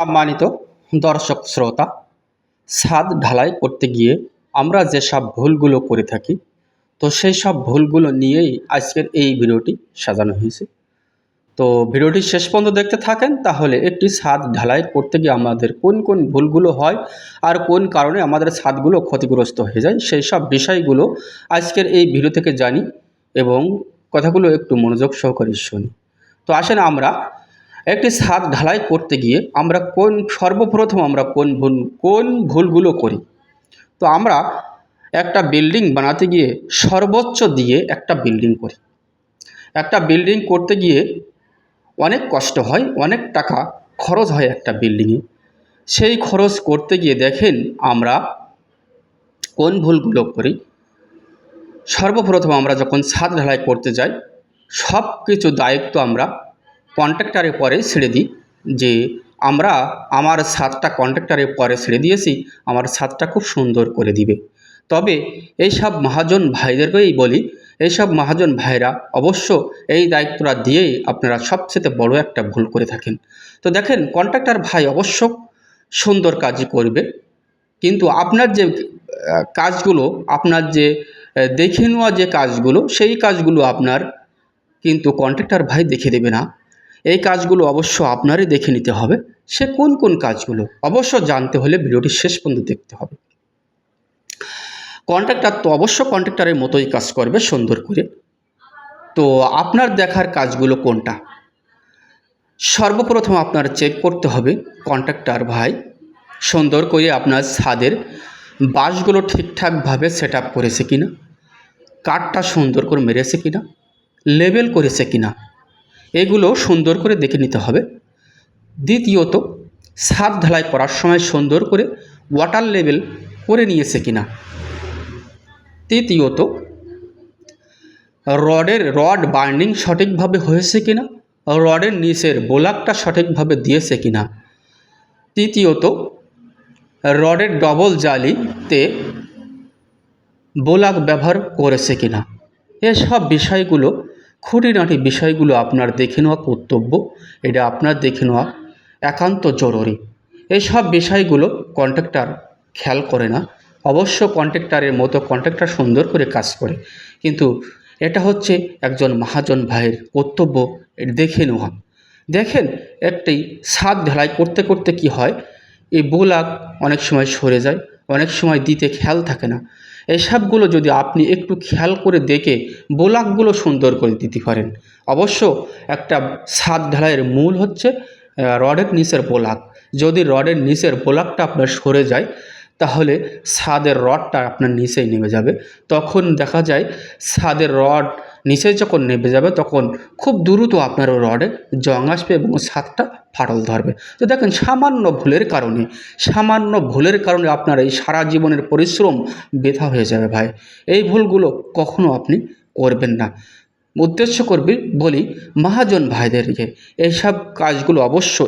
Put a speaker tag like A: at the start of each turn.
A: সম্মানিত দর্শক শ্রোতা, ছাদ ঢালাই করতে গিয়ে আমরা যেসব ভুলগুলো করে থাকি, তো সেই সব ভুলগুলো নিয়েই আজকের এই ভিডিওটি সাজানো হয়েছে। তো ভিডিওটি শেষ পর্যন্ত দেখতে থাকেন, তাহলে একটি ছাদ ঢালাই করতে গিয়ে আমাদের কোন কোন ভুলগুলো হয় আর কোন কারণে আমাদের ছাদগুলো ক্ষতিগ্রস্ত হয়ে যায়, সেই সব বিষয়গুলো আজকের এই ভিডিও থেকে জানি এবং কথাগুলো একটু মনোযোগ সহকারে শুনি। তো আসেন আমরা একটি ছাদ ঢালাই করতে গিয়ে আমরা কোন, সর্বপ্রথম আমরা কোন ভুল, কোন ভুলগুলো করি? তো আমরা একটা বিল্ডিং বানাতে গিয়ে সর্বোচ্চ দিয়ে একটা বিল্ডিং করি। একটা বিল্ডিং করতে গিয়ে অনেক কষ্ট হয়, অনেক টাকা খরচ হয় একটা বিল্ডিংয়ে। সেই খরচ করতে গিয়ে দেখেন আমরা কোন ভুলগুলো করি। সর্বপ্রথম আমরা যখন ছাদ ঢালাই করতে যাই সব কিছু দায়িত্ব আমরা কন্ট্রাক্টারের পরে ছেড়ে দিই, যে আমরা আমার ছাদটা কন্ট্রাক্টারের পরে ছেড়ে দিয়েছি, আমার ছাদটা খুব সুন্দর করে দিবে। তবে এইসব মহাজন ভাইদেরকেই বলি, এইসব মহাজন ভাইরা অবশ্য এই দায়িত্বটা দিয়েই আপনারা সবচেয়ে বড় একটা ভুল করে থাকেন। তো দেখেন, কন্ট্রাক্টর ভাই অবশ্য সুন্দর কাজই করবে, কিন্তু আপনার যে কাজগুলো, আপনার যে দেখে নেওয়া যে কাজগুলো, সেই কাজগুলো আপনার কিন্তু কন্ট্রাক্টর ভাই দেখে দেবে না। এই কাজগুলো অবশ্য আপনারই দেখে নিতে হবে। সে কোন কোন কাজগুলো? অবশ্য জানতে হলে ভিডিওটি শেষ পর্যন্ত দেখতে হবে। কন্ট্রাক্টর তো অবশ্য কন্ট্রাক্টরের মতোই কাজ করবে সুন্দর করে। তো আপনার দেখার কাজগুলো কোনটা? সর্বপ্রথম আপনার চেক করতে হবে কন্ট্রাক্টর ভাই, সুন্দর করে আপনার ছাদের বাঁশগুলো ঠিকঠাকভাবে সেট আপ করেছে কিনা, কাঠটা সুন্দর করে মেরেছে কিনা লেবেল করেছে কিনা। এগুলো সুন্দর করে দেখে নিতে হবে। দ্বিতীয়ত ছাদ ঢালাই করার সময় সুন্দর করে ওয়াটার লেভেল করে নিয়েছে কিনা। তৃতীয়ত, রডের রড বার্নিং সঠিকভাবে হয়েছে কিনা, রডের নিচের বোলাকটা সঠিকভাবে দিয়েছে কিনা। তৃতীয়ত, রডের ডবল জালিতে বোলাক ব্যবহার করেছে কিনা। এসব বিষয়গুলো খুঁটিনাটি বিষয়গুলো আপনার দেখে নেওয়া কর্তব্য, এটা আপনার দেখে নেওয়া একান্ত জরুরি। এইসব বিষয়গুলো কন্ট্রাক্টর খেয়াল করে না। অবশ্য কন্ট্রাক্টরের মতো কন্ট্রাক্টর সুন্দর করে কাজ করে, কিন্তু এটা হচ্ছে একজন মহাজন ভাইয়ের কর্তব্য দেখে নেওয়া। দেখেন, একটি ছাদ ঢালাই করতে করতে কি হয়? এই বোলাক অনেক সময় সরে যায় অনেক সময় দিতে খেয়াল থাকে না। এসবগুলো যদি আপনি একটু খেয়াল করে দেখে বোলাকগুলো সুন্দর করে দিতে পারেন। অবশ্য একটা ছাদ ঢালাইয়ের মূল হচ্ছে রডের নিচের বোলাক। যদি রডের নিচের বোলাকটা আপনার সরে যায়, তাহলে ছাদের রডটা আপনার নিচেই নেমে যাবে। তখন দেখা যায়, ছাদের রড নিচে যখন নেমে যাবে তখন খুব দ্রুত আপনার রডে জং আসবে এবং ছাদটা ফাটল ধরবে। তো দেখেন, সামান্য ভুলের কারণে, সামান্য ভুলের কারণে আপনার এই সারা জীবনের পরিশ্রম বৃথা হয়ে যাবে ভাই। এই ভুলগুলো কখনো আপনি করবেন না। উদ্দেশ্য করবি বলি, মহাজন ভাইদেরকে এইসব কাজগুলো অবশ্য